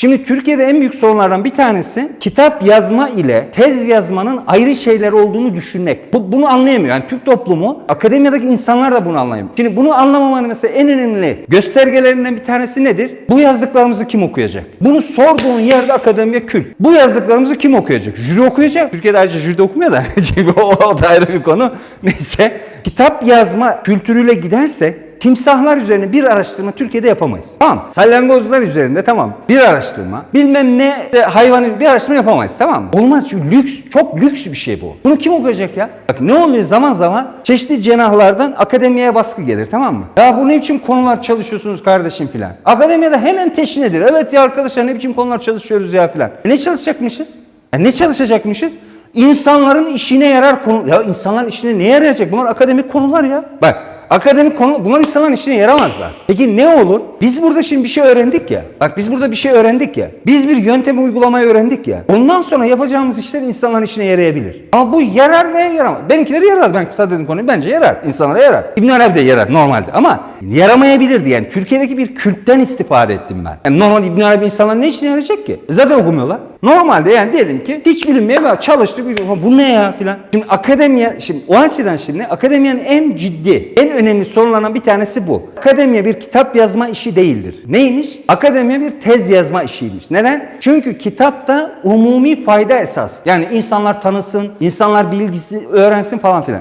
Şimdi Türkiye'de en büyük sorunlardan bir tanesi kitap yazma ile tez yazmanın ayrı şeyler olduğunu düşünmek. Bu, bunu anlayamıyor. Yani Türk toplumu, akademiyadaki insanlar da bunu anlayamıyor. Şimdi bunu anlamamanın mesela en önemli göstergelerinden bir tanesi nedir? Bu yazdıklarımızı kim okuyacak? Bunu sorduğun yerde akademiye kül. Bu yazdıklarımızı kim okuyacak? Jüri okuyacak. Türkiye'de ayrıca jüri de okumuyor da. O, o da ayrı bir konu. Neyse. Kitap yazma kültürüyle giderse Timsahlar üzerine bir araştırma Türkiye'de yapamayız. Tamam. Salyangozlar üzerinde tamam. Bir araştırma. Bilmem ne e, hayvanı bir araştırma yapamayız. Tamam mı? Olmaz çünkü lüks, çok lüks bir şey bu. Bunu kim okuyacak ya? Bak ne oluyor zaman zaman çeşitli cenahlardan akademiye baskı gelir tamam mı? Ya bu ne biçim konular çalışıyorsunuz kardeşim filan. Akademiyada hemen teşhinedir. Evet ya arkadaşlar ne biçim konular çalışıyoruz ya filan. E ne çalışacakmışız? Ya ne çalışacakmışız? İnsanların işine yarar konu. Ya insanların işine ne yarayacak? Bunlar akademik konular ya. Bak Akademik konu, bunlar insanların işine yaramazlar. Peki ne olur? Biz burada şimdi bir şey öğrendik ya. Bak biz burada bir şey öğrendik ya. Biz bir yöntemi uygulamayı öğrendik ya. Ondan sonra yapacağımız işler insanların işine yarayabilir. Ama bu yarar veya yaramaz. Benimkileri yarar. Ben kısa dedim konuyu. Bence yarar. İnsanlara yarar. İbn Arabi de yarar normalde. Ama yaramayabilirdi yani. Türkiye'deki bir kültten istifade ettim ben. Yani normal İbn Arabi insanlar ne işine yarayacak ki? E Zaten okumuyorlar. Normalde yani diyelim ki hiç bilinmeye bak çalıştık. bir- Bu ne ya filan. Şimdi akademiye şimdi o açıdan şimdi akademiyanın en ciddi, en önemli sorunlarından bir tanesi bu. Akademiye bir kitap yazma işi değildir. Neymiş? Akademiye bir tez yazma işiymiş. Neden? Çünkü kitapta umumi fayda esas. Yani insanlar tanısın, insanlar bilgisi öğrensin falan filan.